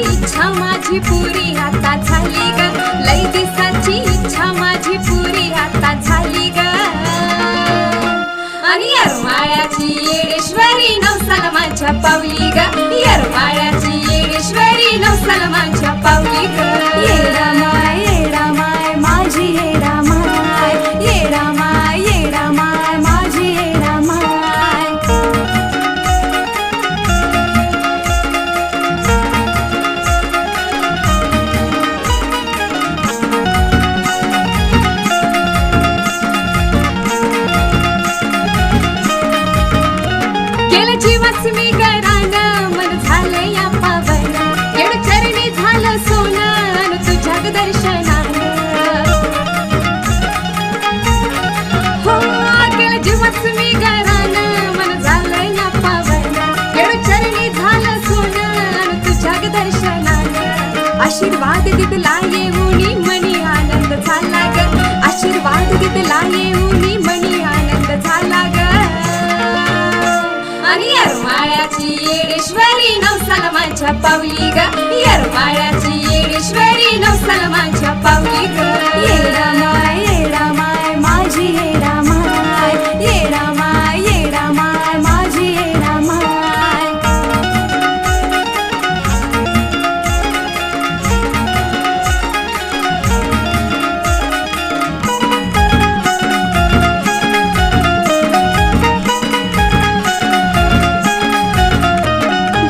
माझी पुरी आता झाली ग. लई दिसाची इच्छा माझी पुरी आता झाली ग. आणि येरमाळ्याची येडेश्वरी नवसाला माझ्या पावली ग. आशीर्वाद दिदला येऊनी मनी आनंद झाला ग. आशीर्वाद दिदला येऊनी मनी आनंद झाला ग. आणि येरमाळ्याची येडेश्वरी नवसाला माझ्या पावली ग. येरमाळ्याची येडेश्वरी नवसाला माझ्या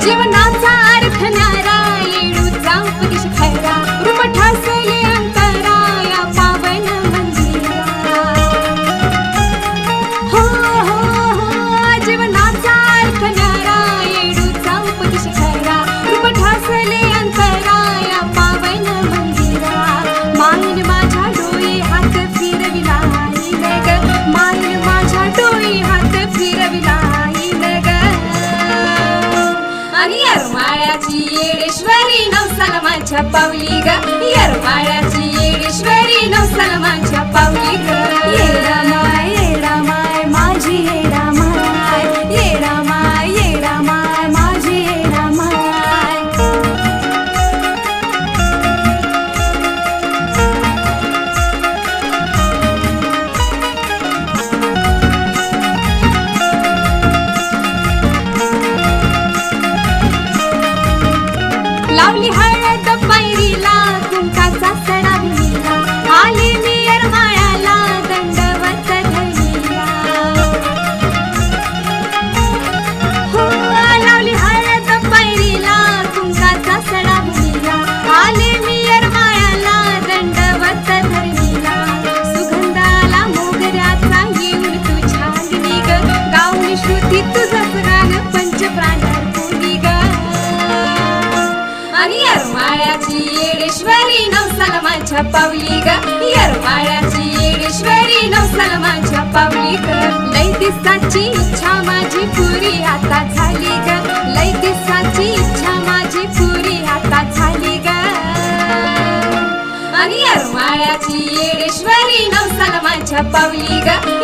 जीवनाचा अर्थ न्यारा येडूचा उपदेश खरा रूप ठासले येडेश्वरी नवसाला माझ्या पावली ग. येरमाळ्याची येडेश्वरी नवसाला माझ्या पावली ग. यरमाळ्याची येडेश्वरी नवसाला माझ्या पावली ग. यरमाळ्याची येडेश्वरी नवसाला माझ्या पावली ग. लई दिसाची इच्छा माझी पुरी आता झाली ग. लई दिसाची इच्छा माझी पुरी आता झाली ग. आणि यरमाळ्याची येडेश्वरी नवसाला माझ्या पावली ग.